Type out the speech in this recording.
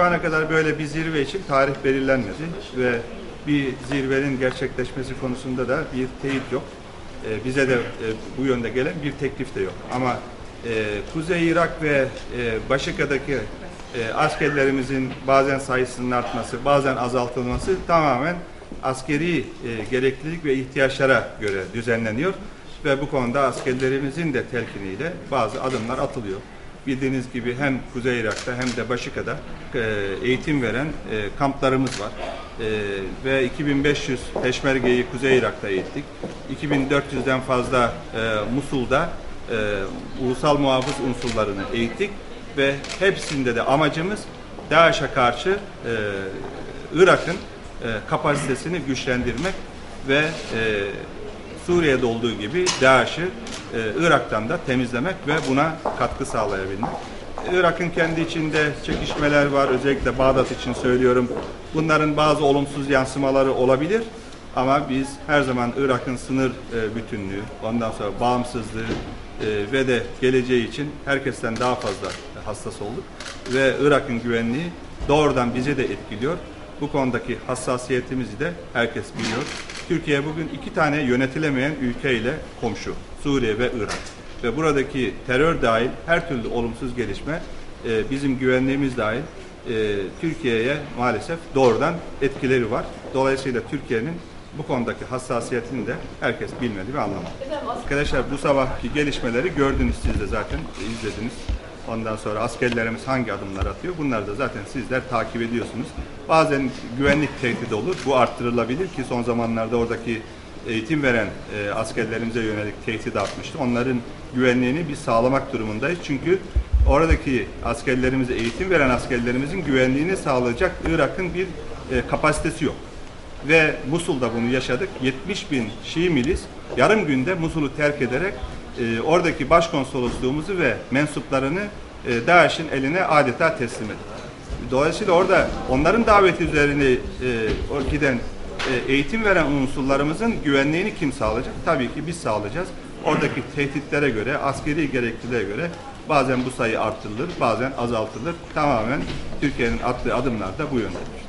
Şu ana kadar böyle bir zirve için tarih belirlenmedi ve bir zirvenin gerçekleşmesi konusunda da bir teyit yok. Ee, bize de e, bu yönde gelen bir teklif de yok. Ama e, Kuzey Irak ve e, Başaka'daki e, askerlerimizin bazen sayısının artması, bazen azaltılması tamamen askeri e, gereklilik ve ihtiyaçlara göre düzenleniyor ve bu konuda askerlerimizin de telkiniyle bazı adımlar atılıyor. Bildiğiniz gibi hem Kuzey Irak'ta hem de Başika'da e, eğitim veren e, kamplarımız var. E, ve 2500 peşmergeyi Kuzey Irak'ta eğittik. 2400'den fazla Musul'da ulusal muhafız unsurlarını eğittik ve hepsinde de amacımız DAEŞ'e karşı Irak'ın kapasitesini güçlendirmek ve Suriye'de olduğu gibi DAEŞ'i e, Irak'tan da temizlemek ve buna katkı sağlayabilmek. Irak'ın kendi içinde çekişmeler var. Özellikle Bağdat için söylüyorum. Bunların bazı olumsuz yansımaları olabilir. Ama biz her zaman Irak'ın sınır e, bütünlüğü, ondan sonra bağımsızlığı e, ve de geleceği için herkesten daha fazla hassas olduk. Ve Irak'ın güvenliği doğrudan bize de etkiliyor. Bu konudaki hassasiyetimizi de herkes biliyor. Türkiye bugün iki tane yönetilemeyen ülkeyle komşu. Suriye ve Irak. Ve buradaki terör dahil her türlü olumsuz gelişme e, bizim güvenliğimiz dahil e, Türkiye'ye maalesef doğrudan etkileri var. Dolayısıyla Türkiye'nin bu konudaki hassasiyetini de herkes bilmeli ve anlamalı. Arkadaşlar bu sabahki gelişmeleri gördünüz siz de zaten izlediniz. Ondan sonra askerlerimiz hangi adımlar atıyor? Bunları da zaten sizler takip ediyorsunuz. Bazen güvenlik tehdidi olur. Bu arttırılabilir ki son zamanlarda oradaki eğitim veren e, askerlerimize yönelik tehdit artmıştı. Onların güvenliğini biz sağlamak durumundayız. Çünkü oradaki askerlerimize eğitim veren askerlerimizin güvenliğini sağlayacak Irak'ın bir e, kapasitesi yok. Ve Musul'da bunu yaşadık. 70 bin Şii milis yarım günde Musul'u terk ederek e, oradaki başkonsolosluğumuzu ve mensuplarını e, DAEŞ'in eline adeta teslim etti. Dolayısıyla orada onların daveti üzerine e, giden e, eğitim veren unsurlarımızın güvenliğini kim sağlayacak? Tabii ki biz sağlayacağız. Oradaki tehditlere göre, askeri gerekliliğe göre bazen bu sayı artırılır, bazen azaltılır. Tamamen Türkiye'nin attığı adımlar da bu yöndedir.